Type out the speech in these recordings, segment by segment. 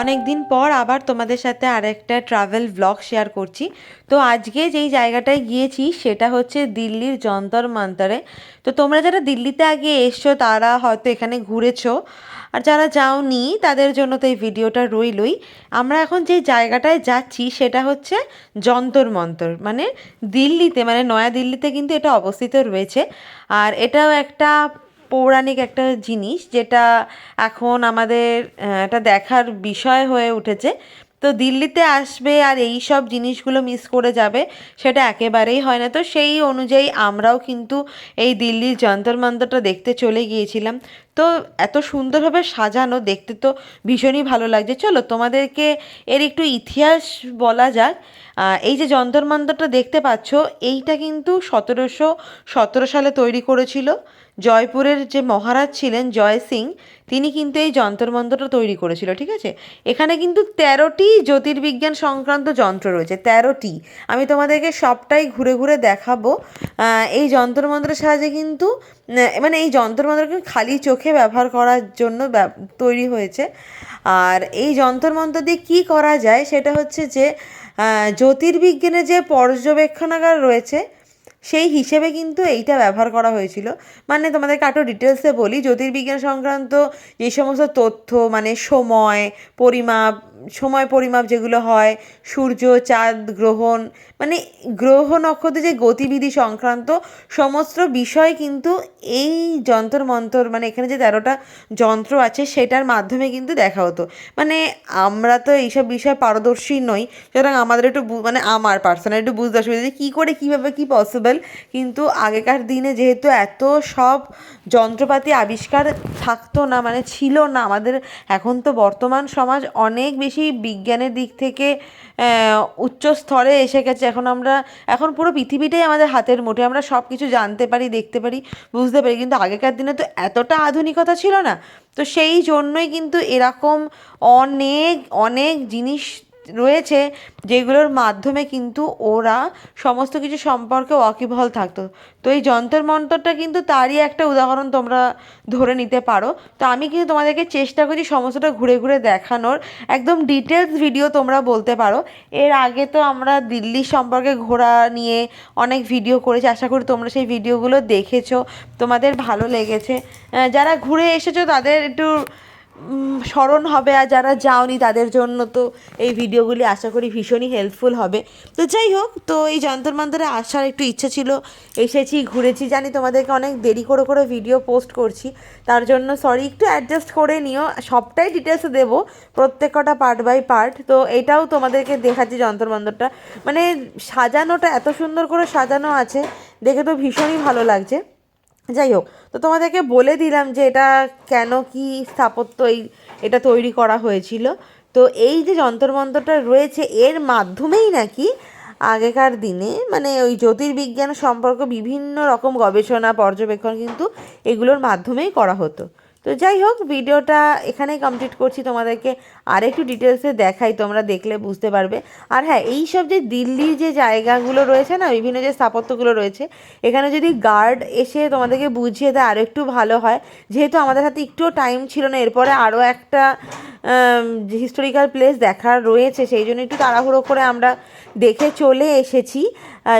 অনেক দিন পর আবার তোমাদের সাথে আরেকটা ট্রাভেল ব্লগ শেয়ার করছি। তো আজকে যেই জায়গাটায় গিয়েছি, সেটা হচ্ছে দিল্লির যন্তর মন্তরে। তো তোমরা যারা দিল্লিতে আগে এসছো, তারা হয়তো এখানে ঘুরেছো। আর যারা যাওনি, তাদের জন্য তো এই ভিডিওটা রইলই। আমরা এখন যে জায়গাটায় যাচ্ছি, সেটা হচ্ছে যন্তর মন্তর। মানে দিল্লিতে মানে নয়া দিল্লিতে কিন্তু এটা অবস্থিত রয়েছে। আর এটাও একটা পৌরাণিক একটা জিনিস যেটা এখন আমাদের এটা দেখার বিষয় হয়ে উঠেছে। তো দিল্লিতে আসবে আর এই সব জিনিসগুলো মিস করে যাবে, সেটা একেবারেই হয় না। তো সেই অনুযায়ী আমরাও কিন্তু এই দিল্লির যন্তর মন্তরটা দেখতে চলে গিয়েছিলাম। তো এত সুন্দরভাবে সাজানো, দেখতে তো ভীষণই ভালো লাগছে। চলো, তোমাদেরকে এর একটু ইতিহাস বলা যাক। এই যে যন্তর মন্তরটা দেখতে পাচ্ছ, এইটা কিন্তু সতেরোশো সতেরো সালে তৈরি করেছিল। জয়পুরের যে মহারাজ ছিলেন জয় সিং, তিনি কিন্তু এই যন্তর মন্তরটা তৈরি করেছিল, ঠিক আছে? এখানে কিন্তু তেরোটি জ্যোতির্বিজ্ঞান সংক্রান্ত যন্ত্র রয়েছে, তেরোটি। আমি তোমাদেরকে সবটাই ঘুরে ঘুরে দেখাবো। এই যন্তর মন্ত্রের সাহায্যে কিন্তু মানে এই যন্তর মন্ত্র কিন্তু খালি চোখে ব্যবহার করার জন্য তৈরি হয়েছে। আর এই যন্তর মন্ত্র দিয়ে কী করা যায় সেটা হচ্ছে যে আহ, জ্যোতির্বিজ্ঞানের যে পর্যবেক্ষণাগার রয়েছে সেই হিসেবে কিন্তু এইটা ব্যবহার করা হয়েছিল। মানে তোমাদেরকে আরও ডিটেলসে বলি জ্যোতির্বিজ্ঞান সংক্রান্ত যে সমস্ত তথ্য মানে সময় পরিমাপ সময় পরিমাপ যেগুলো হয়, সূর্য, চাঁদ, গ্রহণ মানে গ্রহ নক্ষত্রের যে গতিবিধি সংক্রান্ত সমস্ত বিষয় কিন্তু এই যন্তর মন্তর মানে এখানে যে তেরোটা যন্ত্র আছে সেটার মাধ্যমে কিন্তু দেখা হতো। মানে আমরা তো এইসব বিষয়ে পারদর্শী নই, সুতরাং আমাদের একটু মানে আমার পার্সোনাল একটু বুঝতে অসুবিধা যে কী করে, কীভাবে কী পসিবল কিন্তু আগেকার দিনে যেহেতু এত সব যন্ত্রপাতি আবিষ্কার থাকতো না মানে ছিল না, আমাদের এখন তো বর্তমান সমাজ অনেক বেশি বিজ্ঞানের দিক থেকে উচ্চ স্তরে এসে গেছে। এখন আমরা, এখন পুরো পৃথিবীটাই আমাদের হাতের মুঠে আমরা সব কিছু জানতে পারি, দেখতে পারি, বুঝতে পারি। কিন্তু আগেকার দিনে তো এতটা আধুনিকতা ছিল না। তো সেই জন্যই কিন্তু এরকম অনেক অনেক জিনিস রয়েছে, যেগুলোর মাধ্যমে কিন্তু ওরা সমস্ত কিছু সম্পর্কে ওয়াকিবহল থাকতো। তো এই যন্তর মন্তরটা কিন্তু তারই একটা উদাহরণ তোমরা ধরে নিতে পারো। তো আমি কিন্তু তোমাদেরকে চেষ্টা করছি সমস্তটা ঘুরে ঘুরে দেখানোর। একদম ডিটেলস ভিডিও তোমরা বলতে পারো। এর আগে তো আমরা দিল্লি সম্পর্কে ঘোরা নিয়ে অনেক ভিডিও করেছি। আশা করি তোমরা সেই ভিডিওগুলো দেখেছ। তোমাদের ভালো লেগেছে। যারা ঘুরে এসেছ তাদের একটু স্মরণ হবে আর যারা যাওনি তাদের জন্য তো এই ভিডিওগুলি আশা করি ভীষণই হেল্পফুল হবে। তো যাই হোক, তো এই যন্তর মন্তরে আসার একটু ইচ্ছে ছিল, এসেছি, ঘুরেছি, জানি তোমাদেরকে অনেক দেরি করে করে ভিডিও পোস্ট করছি, তার জন্য সরি একটু অ্যাডজাস্ট করে নিও, সবটাই ডিটেলস দেবো প্রত্যেক কটা পার্ট বাই পার্ট তো এটাও তোমাদেরকে দেখাচ্ছি যন্তর মন্তরটা। মানে সাজানোটা এত সুন্দর করে সাজানো আছে, দেখে তো ভীষণই ভালো লাগছে। যাই হোক, তো তোমাদেরকে বলে দিলাম যে এটা কেন কি স্থাপত্য এই, এটা তৈরি করা হয়েছিল। তো এই যে যন্তর মন্তরটা রয়েছে, এর মাধ্যমেই নাকি আগেকার দিনে মানে ওই জ্যোতির্বিজ্ঞান সম্পর্কে বিভিন্ন রকম গবেষণা, পর্যবেক্ষণ কিন্তু এগুলোর মাধ্যমেই করা হতো। তো যাই হোক, ভিডিওটা এখানেই কমপ্লিট করছি। তোমাদেরকে আর একটু ডিটেলসে দেখাই, তোমরা দেখলে বুঝতে পারবে। আর হ্যাঁ এই সব যে দিল্লির যে জায়গাগুলো রয়েছে না, বিভিন্ন যে স্থাপত্যগুলো রয়েছে, এখানে যদি গার্ড এসে তোমাদেরকে বুঝিয়ে দেয় আরও একটু ভালো হয়। যেহেতু আমাদের হাতে একটুও টাইম ছিল না, এরপরে আরও একটা হিস্টোরিক্যাল প্লেস দেখার রয়েছে, সেই জন্য একটু তাড়াহুড়ো করে আমরা দেখে চলে এসেছি।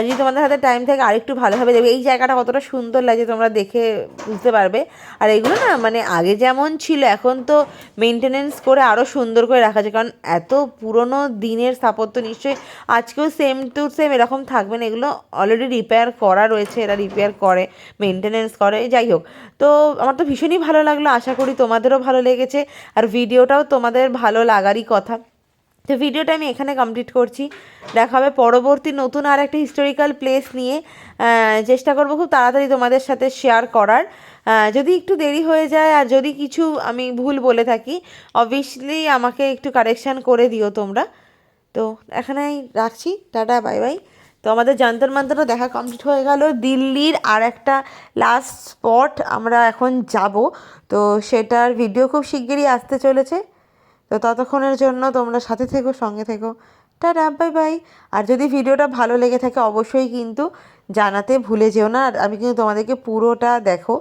যদি তোমাদের হাতে টাইম থাকে, আরেকটু ভালোভাবে দেখবে। এই জায়গাটা কতটা সুন্দর লাগে তোমরা দেখে বুঝতে পারবে। আর এগুলো না মানে আগে যেমন ছিল, এখন তো মেনটেনেন্স করে আরও সুন্দর করে রাখা যায়। কারণ এত পুরনো দিনের স্থাপত্য নিশ্চয়ই আজকেও সেম টু সেম এরকম থাকবে না। এগুলো অলরেডি রিপেয়ার করা রয়েছে, এরা রিপেয়ার করে মেনটেনেন্স করে, যাই হোক। তো আমার তো ভীষণই ভালো লাগল, আশা করি তোমাদেরও ভালো লেগেছে। আর ভিডিওটাও তোমাদের ভালো লাগারই কথা। তো ভিডিওটা আমি এখানে কমপ্লিট করছি। দেখা হবে পরবর্তী নতুন আর একটা হিস্টোরিক্যাল প্লেস নিয়ে। চেষ্টা করব খুব তাড়াতাড়ি তোমাদের সাথে শেয়ার করার। যদি একটু দেরি হয়ে যায় আর যদি কিছু আমি ভুল বলে থাকি অবভিয়াসলি আমাকে একটু কারেকশান করে দিও তোমরা। তো এখানেই রাখছি। টাটা বাই বাই তো আমাদের যন্তর মন্তরও দেখা কমপ্লিট হয়ে গেল। দিল্লির আর একটা লাস্ট স্পট আমরা এখন যাব। তো সেটার ভিডিও খুব শিগগিরই আসতে চলেছে। তো ততক্ষণের জন্য তোমরা সাথে থেকো, সঙ্গে থেকো। Tata, bye bye. আর যদি ভিডিওটা ভালো লেগে থাকে, অবশ্যই কিন্তু জানাতে ভুলে যেও না। আর আমি কিন্তু তোমাদেরকে পুরোটা দেখো।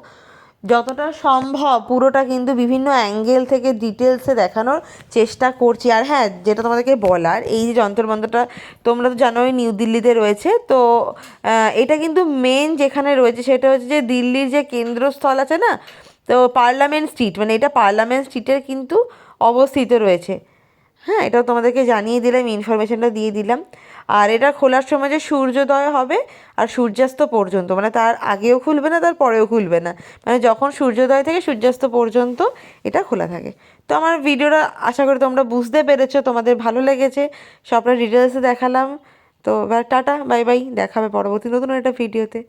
যতটা সম্ভব পুরোটা কিন্তু বিভিন্ন অ্যাঙ্গেল থেকে ডিটেলসে দেখানোর চেষ্টা করছি। আর হ্যাঁ যেটা তোমাদেরকে বলার, এই যে যন্তর মন্ত্রটা তোমরা তো জানোই নিউ দিল্লিতে রয়েছে। তো এটা কিন্তু মেন যেখানে রয়েছে সেটা হচ্ছে যে দিল্লির যে কেন্দ্রস্থল আছে না, তো পার্লামেন্ট স্ট্রিট মানে এটা পার্লামেন্ট স্ট্রিটের কিন্তু অবস্থিত রয়েছে। হ্যাঁ এটাও তোমাদেরকে জানিয়ে দিলাম ইনফরমেশনটা দিয়ে দিলাম। আর এটা খোলার সময় যে সূর্যোদয় হবে আর সূর্যাস্ত পর্যন্ত মানে তার আগেও খুলবে না, তার পরেও খুলবে না। মানে যখন সূর্যোদয় থেকে সূর্যাস্ত পর্যন্ত এটা খোলা থাকে। তো আমার ভিডিওটা আশা করি তোমরা বুঝতে পেরেছ, তোমাদের ভালো লেগেছে। সবটা ডিটেলসে দেখালাম। তো টাটা, বাই বাই দেখাবে পরবর্তী নতুন একটা ভিডিওতে।